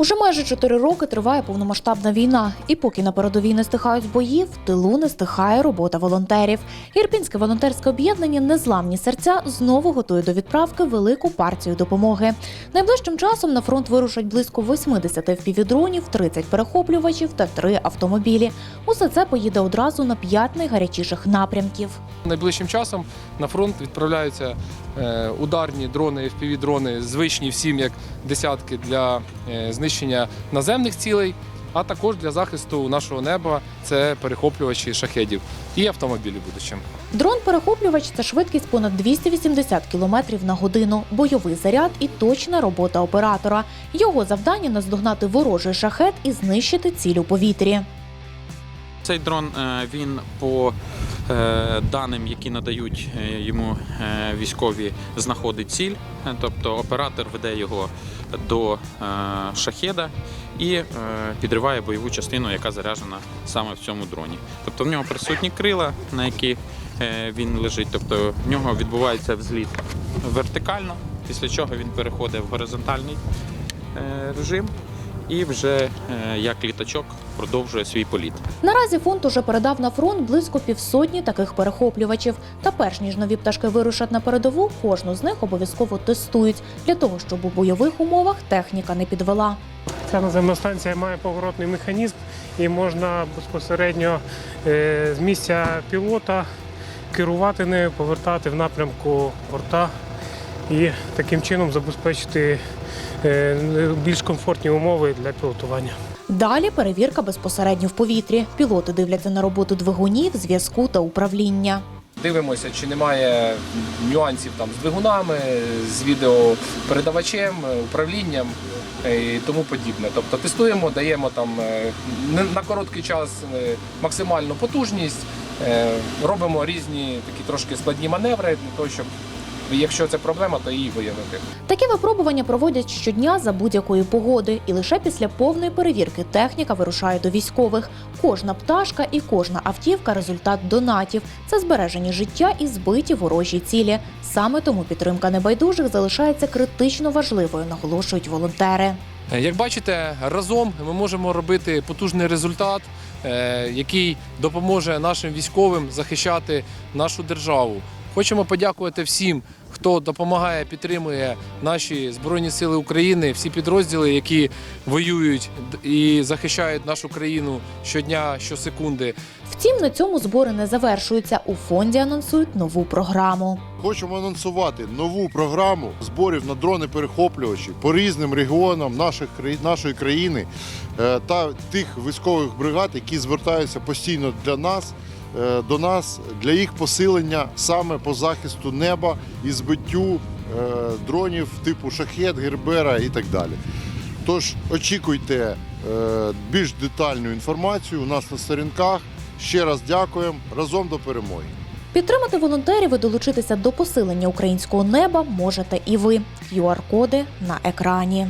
Уже майже чотири роки триває повномасштабна війна, і поки на передовій не стихають бої, в тилу не стихає робота волонтерів. Ірпінське волонтерське об'єднання Незламні серця знову готує до відправки велику партію допомоги. Найближчим часом на фронт вирушать близько 80 впівдронів, 30 перехоплювачів та 3 автомобілі. Усе це поїде одразу на 5 найгарячіших напрямків. Найближчим часом на фронт відправляються е, ударні дрони, FPV-дрони, звичні всім як десятки для е, знищення наземних цілей, а також для захисту нашого неба це перехоплювачі шахедів і автомобілі будучим. Дрон-перехоплювач це швидкість понад 280 км на годину, бойовий заряд і точна робота оператора. Його завдання наздогнати ворожий шахет і знищити ціль у повітрі. Цей дрон е, він по даним, які надають е, йому е, військові, знаходить ціль. Е, Тобто оператор веде його до е, шахеда і е, підриває бойову частину, яка заряджена саме в цьому дроні. Тобто в нього присутні крила, на які е, він лежить. Тобто в нього відбувається взліт вертикально, після чого він переходить в горизонтальний е, режим і вже е, як літачок продовжує свій політ. Наразі фонд уже передав на фронт близько півсотні таких перехоплювачів. Та перш ніж нові пташки вирушать на передову, кожну з них обов'язково тестують для того, щоб у бойових умовах техніка не підвела. Ця наземна станція має поворотний механізм і можна безпосередньо е, з місця пілота керувати нею, повертати в напрямку борта і таким чином забезпечити е, більш комфортні умови для пілотування. Далі перевірка безпосередньо в повітрі. Пілоти дивляться на роботу двигунів, зв'язку та управління. Дивимося, чи немає нюансів там з двигунами, з відеопередавачем, управлінням е, і тому подібне. Тобто тестуємо, даємо там е, не- на короткий час максимальну потужність, робимо різні такі трошки складні маневри для того, щоб якщо це проблема, то її виявити. Такі випробування проводять щодня за будь-якої погоди, і лише після повної перевірки техніка вирушає до військових. Кожна пташка і кожна автівка результат донатів. Це збережені життя і збиті ворожі цілі. Саме тому підтримка небайдужих залишається критично важливою, наголошують волонтери. Як бачите, разом ми можемо робити потужний результат, е, який допоможе нашим військовим захищати нашу державу. Хочемо подякувати всім, хто допомагає, підтримує наші збройні сили України, всі підрозділи, які воюють і захищають нашу країну щодня, щосекунди. Втім, на цьому збори не завершуються. У фонді анонсують нову програму. Хочемо анонсувати нову програму зборів на дрони перехоплювачі по різним регіонам наших, нашої країни е, та тих військових бригад, які звертаються постійно для нас, до нас для їх посилення саме по захисту неба і збиттю е, дронів типу шахет, гербера і так далі. Тож очікуйте е, більш детальну інформацію у нас на сторінках. Ще раз дякуємо разом до перемоги. Підтримати волонтерів і долучитися до посилення українського неба можете і ви. QR-коди на екрані.